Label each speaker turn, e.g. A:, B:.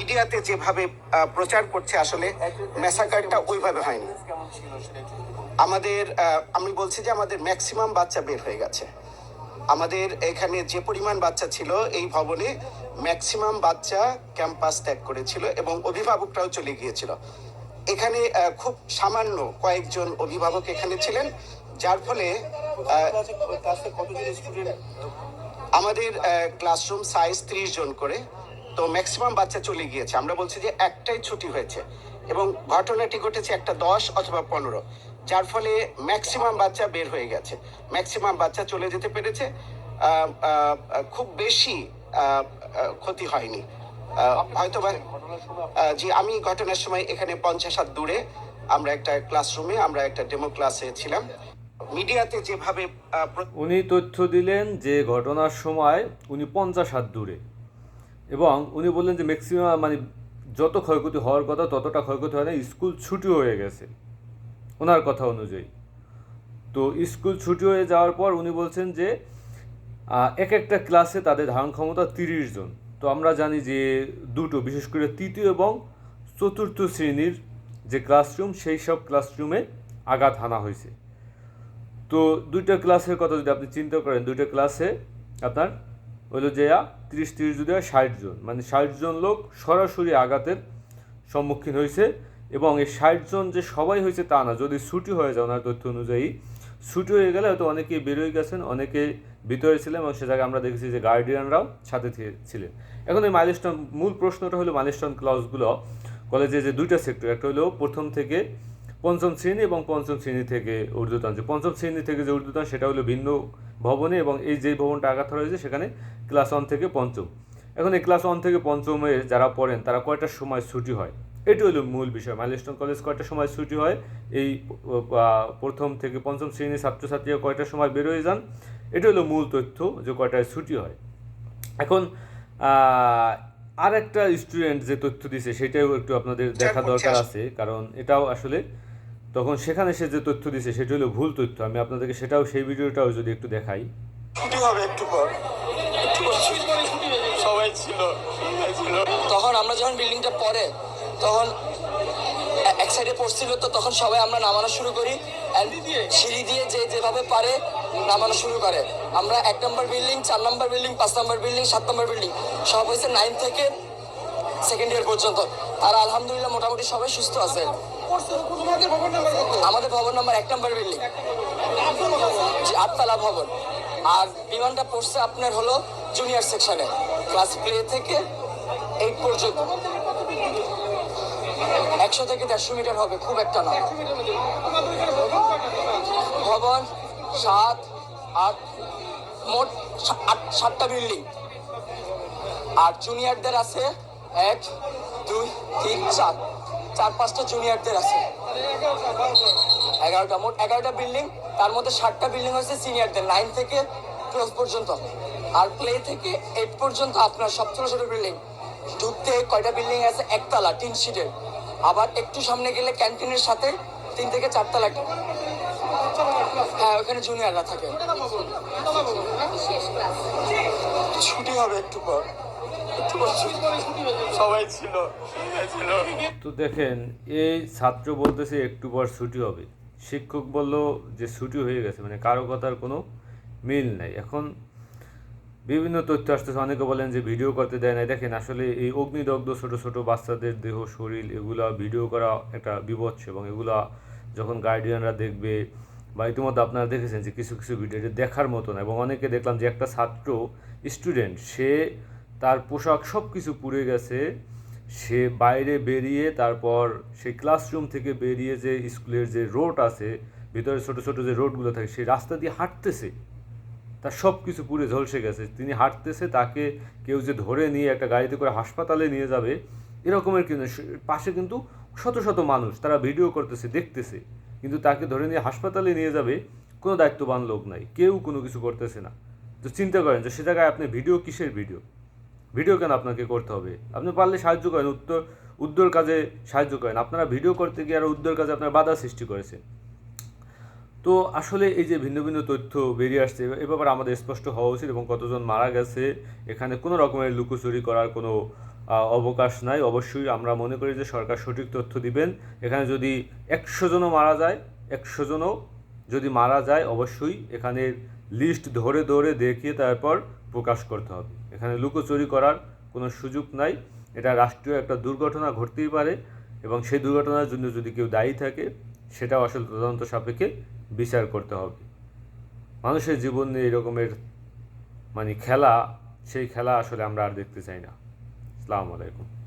A: মিডিয়াতে যেভাবে প্রচার করছে আসলে ম্যাসাকারটা ওইভাবে হয়নি। আমাদের আমি বলছি যে আমাদের ম্যাক্সিমাম বাচ্চা বের হয়ে গেছে। আমাদের এখানে যে পরিমাণ বাচ্চা ছিল এই ভবনে ম্যাক্সিমাম বাচ্চা ক্যাম্পাস ত্যাগ করেছিল এবং অভিভাবকরাও চলে গিয়েছিল। এখানে খুব সামান্য কয়েকজন অভিভাবক এখানে ছিলেন, যার ফলে আমাদের ক্লাসরুম সাইজ ত্রিশ জন করে। তো ম্যাক্সিমাম বাচ্চা চলে গিয়েছে। আমরা বলছি যে একটাই ছুটি হয়েছে এবং ঘটনাটি ঘটেছে একটা দশ অথবা পনেরো যার ফলে ম্যাক্সিমাম বাচ্চা বের হয়ে গেছে। ম্যাক্সিমাম বাচ্চা চলে যেতে পেরেছে খুব বেশি ক্ষতি হয়নি। হয়তো জি আমি ঘটনার সময় এখানে পঞ্চাশ হাত দূরে আমরা একটা ক্লাসরুমে আমরা একটা ডেমো ক্লাসে ছিলাম। মিডিয়াতে যেভাবে
B: উনি তথ্য দিলেন যে ঘটনার সময় উনি পঞ্চাশ হাত দূরে। এবং উনি বললেন যে ম্যাক্সিমাম মানে যত ক্ষয়ক্ষতি হওয়ার কথা ততটা ক্ষয়ক্ষতি হয় না, স্কুল ছুটি হয়ে গেছে। ওনার কথা অনুযায়ী। তো স্কুল ছুটি হয়ে যাওয়ার পর উনি বলছেন যে এক একটা ক্লাসে তাদের ধারণ ক্ষমতা তিরিশ জন। তো আমরা জানি যে দুটো, বিশেষ করে তৃতীয় এবং চতুর্থ শ্রেণির যে ক্লাসরুম সেই সব ক্লাসরুমে আঘাত হানা হয়েছে। তো দুইটা ক্লাসের কথা যদি আপনি চিন্তা করেন, দুইটা ক্লাসে আপনার হলো যে তিরিশ তিরিশ যদি হয় ষাট জন। মানে ষাট জন লোক সরাসরি আঘাতের সম্মুখীন হয়েছে এবং এই ষাট জন যে সবাই হয়েছে তা না। যদি ছুটি হয়ে যায় ওনার তথ্য অনুযায়ী। ছুটি হয়ে গেলে হয়তো অনেকে বেরোয় গেছেন, অনেকে ভিতরে ছিলেন এবং সে জায়গায় আমরা দেখেছি যে গার্ডিয়ানরাও সাথে ছিলেন। এখন এই মাইলস্টোন মূল প্রশ্নটা হলো মাইলস্টোন ক্লাসগুলো কলেজে যে দুইটা সেক্টর একটা হলো প্রথম থেকে পঞ্চম শ্রেণি এবং পঞ্চম শ্রেণি থেকে ঊর্ধ্বতন। যে পঞ্চম শ্রেণি থেকে যে ঊর্ধ্বতন, সেটা হলো ভিন্ন ভবনে এবং এই যে ভবনটা আঘাত হয়েছে সেখানে ক্লাস ওয়ান থেকে পঞ্চম। এখন এই ক্লাস ওয়ান থেকে পঞ্চমে যারা পড়েন তারা কয়টার সময় ছুটি হয়? এটি হলো মূল বিষয়। মাইলস্টোন কলেজ কয়টার সময় ছুটি হয়? এই প্রথম থেকে পঞ্চম শ্রেণির ছাত্রছাত্রীরা কয়টার সময় বেরোয় যান? এটি হলো মূল তথ্য যে কয়টায় ছুটি হয়। এখন আর একটা স্টুডেন্ট যে তথ্য দিছে সেটাও একটু আপনাদের দেখা দরকার আছে কারণ এটাও আসলে তখন সেখানে সে যে তথ্য দিছে সেটা হলো ভুল তথ্য। আমি আপনাদেরকে সেটাও সেই ভিডিওটাও যদি একটু দেখাই।
C: হবে একটু পর। সবাই ছিল তখন আমরা যখন বিল্ডিংটা পরে তখন এক সাইডে পড়ছিল তো তখন সবাই আমরা নামানো শুরু করি। সিঁড়ি দিয়ে? যে যেভাবে পারে নামানো শুরু করে। আমরা এক নম্বর বিল্ডিং চার নম্বর বিল্ডিং পাঁচ নম্বর বিল্ডিং সাত নম্বর বিল্ডিং সব হয়েছে নাইন থেকে সেকেন্ড ইয়ার পর্যন্ত। আর আলহামদুলিল্লাহ মোটামুটি সবাই সুস্থ আছে। আমাদের ভবন নম্বর এক নম্বর বিল্ডিং আটতলা ভবন। আর বিমানটা পড়ছে আপনার হলো জুনিয়র সেকশনে ক্লাস প্লে থেকে এইট পর্যন্ত। একশো থেকে দেড়শো মিটার হবে, খুব একটা না ভবন সাত, আট, মোট আট, সাতটা বিল্ডিং আর জুনিয়রদের আছে এক, দুই, তিন, চার। চার পাঁচটা জুনিয়রদের আছে। এগারোটা মোট এগারোটা বিল্ডিং তার মধ্যে ষাটটা বিল্ডিং হচ্ছে সিনিয়রদের নাইন থেকে টুয়েলভ পর্যন্ত। আর প্লে থেকে এইট পর্যন্ত আপনার সব ছোট ছোট বিল্ডিং ঢুকতে কয়টা বিল্ডিং আছে? একতলা, তিন সিটের আবার একটু সামনে গেলে ক্যান্টিনের সাথে তিন থেকে চারতলা হ্যাঁ ওখানে জুনিয়ররা থাকে। ছুটি হবে একটু পর। সবাই ছিল
B: তো দেখেন, এই ছাত্র বলতেছে একটু পর ছুটি হবে। শিক্ষক বলল যে ছুটি হয়ে গেছে মানে কারও কথার কোনো মিল নাই। এখন বিভিন্ন তথ্য আসতেছে, অনেকে বলেন যে ভিডিও করতে দেয় না দেখেন, আসলে এই অগ্নিদগ্ধ ছোট ছোট বাচ্চাদের দেহ, শরীর, এগুলা ভিডিও করা একটা বিভৎস এবং এগুলা যখন গার্ডিয়ানরা দেখবে বা ইতিমধ্যে আপনারা দেখেছেন যে কিছু কিছু ভিডিও দেখার মতো না এবং অনেকে দেখলাম যে একটা ছাত্র স্টুডেন্ট সে তার পোশাক সব কিছু পুড়ে গেছে। সে বাইরে বেরিয়ে তারপর সেই ক্লাসরুম থেকে বেরিয়ে যে স্কুলের যে রোড আছে, ভিতরে ছোট ছোট যে রোডগুলো থাকে, সেই রাস্তা দিয়ে হাঁটতেছে। তার সব কিছু পুড়ে ঝলসে গেছে। তিনি হাঁটতেছে, তাকে কেউ যে ধরে নিয়ে একটা গাড়িতে করে হাসপাতালে নিয়ে যাবে, এরকমের কিন্তু পাশে কিন্তু শত শত মানুষ, তারা ভিডিও করতেছে, দেখতেছে। কিন্তু তাকে ধরে নিয়ে হাসপাতালে নিয়ে যাবে, কোনো দায়িত্ববান লোক নাই, কেউ কোনো কিছু করতেছে না। তো চিন্তা করেন যে সে জায়গায় আপনি ভিডিও কিসের ভিডিও ভিডিও কেন আপনাকে করতে হবে? আপনি পারলে সাহায্য করেন, উত্তর উদ্যোর কাজে সাহায্য করেন। আপনারা ভিডিও করতে গিয়ে আর উদ্যোর কাজে আপনার বাধা সৃষ্টি করেছেন তো আসলে এই যে ভিন্ন ভিন্ন তথ্য বেরিয়ে আসছে, এ ব্যাপারে আমাদের স্পষ্ট হওয়া উচিত এবং কতজন মারা গেছে, এখানে কোনো রকমের লুকোচুরি করার কোনো অবকাশ নাই। অবশ্যই আমরা মনে করি যে সরকার সঠিক তথ্য দিবেন। এখানে যদি একশো জনও মারা যায়, একশো জনও যদি মারা যায়, অবশ্যই এখানে লিস্ট ধরে ধরে দেখিয়ে তারপর প্রকাশ করতে হবে। এখানে লুকোচুরি করার কোনো সুযোগ নাই। এটা রাষ্ট্রীয় একটা দুর্ঘটনা ঘটতেই পারে এবং সেই দুর্ঘটনার জন্য যদি কেউ দায়ী থাকে, সেটাও আসলে তদন্ত সাপেক্ষে বিচার করতে হবে। মানুষের জীবন নিয়ে এরকমের মানে খেলা, সেই খেলা আসলে আমরা আর দেখতে চাই না। আসসালামু আলাইকুম।